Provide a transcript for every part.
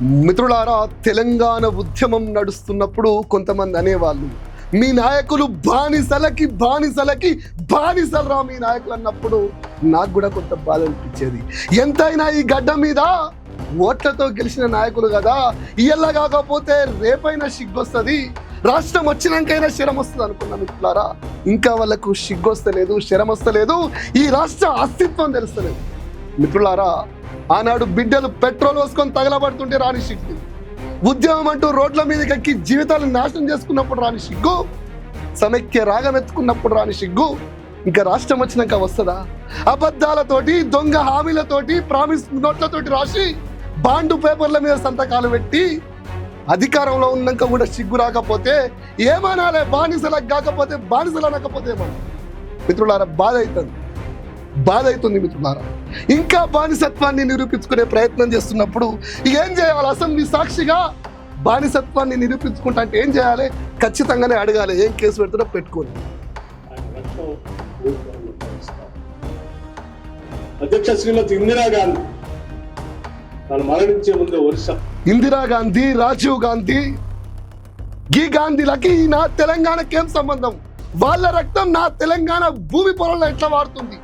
మిత్రులారా తెలంగాణ ఉద్యమం నడుస్తున్నప్పుడు కొంతమంది అనేవాళ్ళు మీ నాయకులు బానిసలకి బానిసలకి బానిసలరా మీ నాయకులు అన్నప్పుడు నాకు కూడా కొంత బాధ అనిపించేది. ఎంతైనా ఈ గడ్డ మీద ఓట్లతో గెలిచిన నాయకులు కదా ఇయ్యల్ల కాకపోతే రేపైనా సిగ్గొస్తుంది రాష్ట్రం వచ్చినాకైనా శరం వస్తుంది అనుకున్నా మిత్రులారా ఇంకా వాళ్ళకు సిగ్గొస్తలేదు శరం వస్తలేదు ఈ రాష్ట్ర అస్తిత్వం తెలుస్తలేదు. మిత్రులారా ఆనాడు బిడ్డలు పెట్రోల్ పోసుకొని తగలబడుతుంటే రాని సిగ్గు. ఉద్యమం అంటూ రోడ్ల మీదకి ఎక్కి జీవితాలు నాశనం చేసుకున్నప్పుడు రాని సిగ్గు. సమైక్య రాగం ఎత్తుకున్నప్పుడు రాని సిగ్గు. ఇంకా రాష్ట్రం వచ్చినాక వస్తుందా? అబద్ధాలతోటి దొంగ హామీలతోటి ప్రామిస్ నోట్లతోటి రాసి బాండు పేపర్ల మీద సంతకాలు పెట్టి అధికారంలో ఉన్నాక కూడా సిగ్గు రాకపోతే ఏమనాలే? బానిసలకు కాకపోతే బానిసలు అనకపోతే ఏమన్నా మిత్రులారా బాధ అవుతుంది. బాధ అవుతుంది మిత్రులారా. ఇంకా బానిసత్వాన్ని నిరూపించుకునే ప్రయత్నం చేస్తున్నప్పుడు ఏం చేయాలి? అసెంబ్లీ సాక్షిగా బానిసత్వాన్ని నిరూపించుకుంటా అంటే ఏం చేయాలి? ఖచ్చితంగానే అడగాలి ఏం కేసు పెడుతున్నా పెట్టుకోండి. అధ్యక్ష శ్రీమతి ఇందిరాగాంధీ తాను మరణించే ముందు ఒరిస్సా. ఇందిరాగాంధీ రాజీవ్ గాంధీ ఈ గాంధీలకి నా తెలంగాణకి సంబంధం? వాళ్ళ రక్తం నా తెలంగాణ భూమి పొరలో ఎట్లా వాడుతుంది?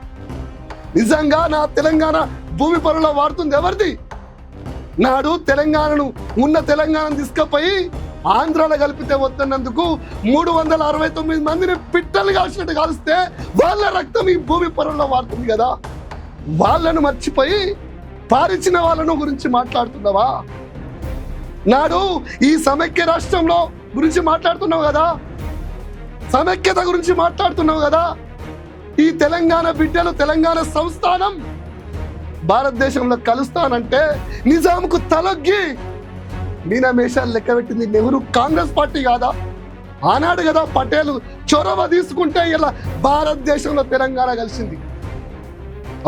నిజంగా నా తెలంగాణ భూమి పొరలో వాడుతుంది ఎవరిది? నాడు తెలంగాణను ఉన్న తెలంగాణ తీసుకుపోయి ఆంధ్రాలో కలిపితే వద్దన్నందుకు మూడు వందల అరవై తొమ్మిది మందిని పిట్టలు కాల్చినట్టు కాలిస్తే వాళ్ళ రక్తం ఈ భూమి పొరల్లో వాడుతుంది కదా. వాళ్ళను మర్చిపోయి పారిచిన వాళ్ళను గురించి మాట్లాడుతున్నావా? నాడు ఈ సమైక్య రాష్ట్రంలో గురించి మాట్లాడుతున్నావు కదా? సమైక్యత గురించి మాట్లాడుతున్నావు కదా? ఈ తెలంగాణ బిడ్డలు తెలంగాణ సంస్థానం భారతదేశంలో కలుస్తానంటే నిజాంకు తలొగ్గి మీనమేషాలు లెక్క పెట్టింది నెహ్రూ కాంగ్రెస్ పార్టీ కాదా? ఆనాడు కదా పటేల్ చొరవ తీసుకుంటే ఇలా భారతదేశంలో తెలంగాణ కలిసింది.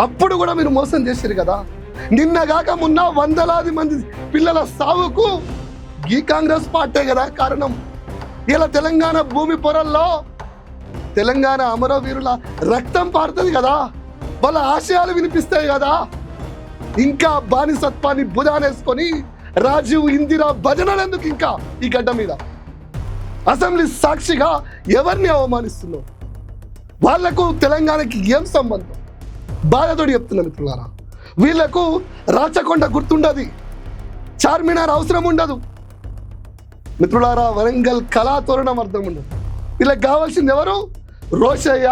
అప్పుడు కూడా మీరు మోసం చేశారు కదా? నిన్నగాక మొన్న వందలాది మంది పిల్లల సావుకు ఈ కాంగ్రెస్ పార్టీ కదా కారణం? ఇలా తెలంగాణ భూమి పొరల్లో తెలంగాణ అమరవీరుల రక్తం పారుతుంది కదా. వాళ్ళ ఆశయాలు వినిపిస్తాయి కదా. ఇంకా బానిసత్వాన్ని బుధానేసుకొని రాజీవ్ ఇందిరా భజనలు ఎందుకు ఇంకా ఈ గడ్డ మీద? అసెంబ్లీ సాక్షిగా ఎవరిని అవమానిస్తున్నావు? వాళ్ళకు తెలంగాణకి ఏం సంబంధం? బాధతోటి చెప్తున్నా మిత్రులారా. వీళ్ళకు రాచకొండ గుర్తుండదు. చార్మినార్ అవసరం ఉండదు. మిత్రులారా వరంగల్ కళాతోరణం అర్థం ఉండదు. ఇలా కావాల్సింది ఎవరు? రోషయ్య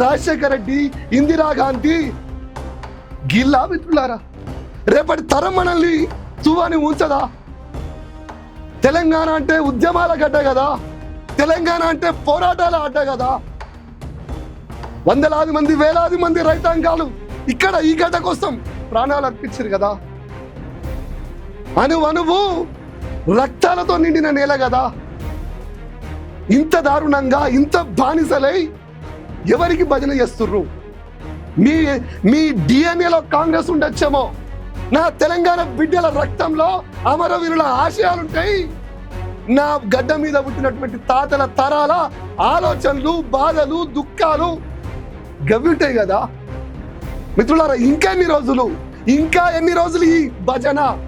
రాజశేఖర రెడ్డి ఇందిరాగాంధీ గిల్లా మిత్రులారా రేపటి తరం మనల్ని తువాని ఉంచదా? తెలంగాణ అంటే ఉద్యమాల గడ్డ కదా? తెలంగాణ అంటే పోరాటాల అడ్డ కదా? వందలాది మంది వేలాది మంది రైతాంగాలు ఇక్కడ ఈ గడ్డ కోసం ప్రాణాలు అర్పించారు కదా? అను అనువు రక్తాలతో నిండిన నేల కదా? ఇంత దారుణంగా ఇంత బానిసలై ఎవరికి భజన చేస్తుర్రు? మీ మీ డిఎన్ఏలో కాంగ్రెస్ ఉండొచ్చేమో. నా తెలంగాణ బిడ్డల రక్తంలో అమరవీరుల ఆశయాలుంటాయి. నా గడ్డ మీద పుట్టినటువంటి తాతల తరాల ఆలోచనలు బాధలు దుఃఖాలు గవ్వింటాయి కదా. మిత్రులారా ఇంకా ఎన్ని రోజులు? ఇంకా ఎన్ని రోజులు ఈ భజన?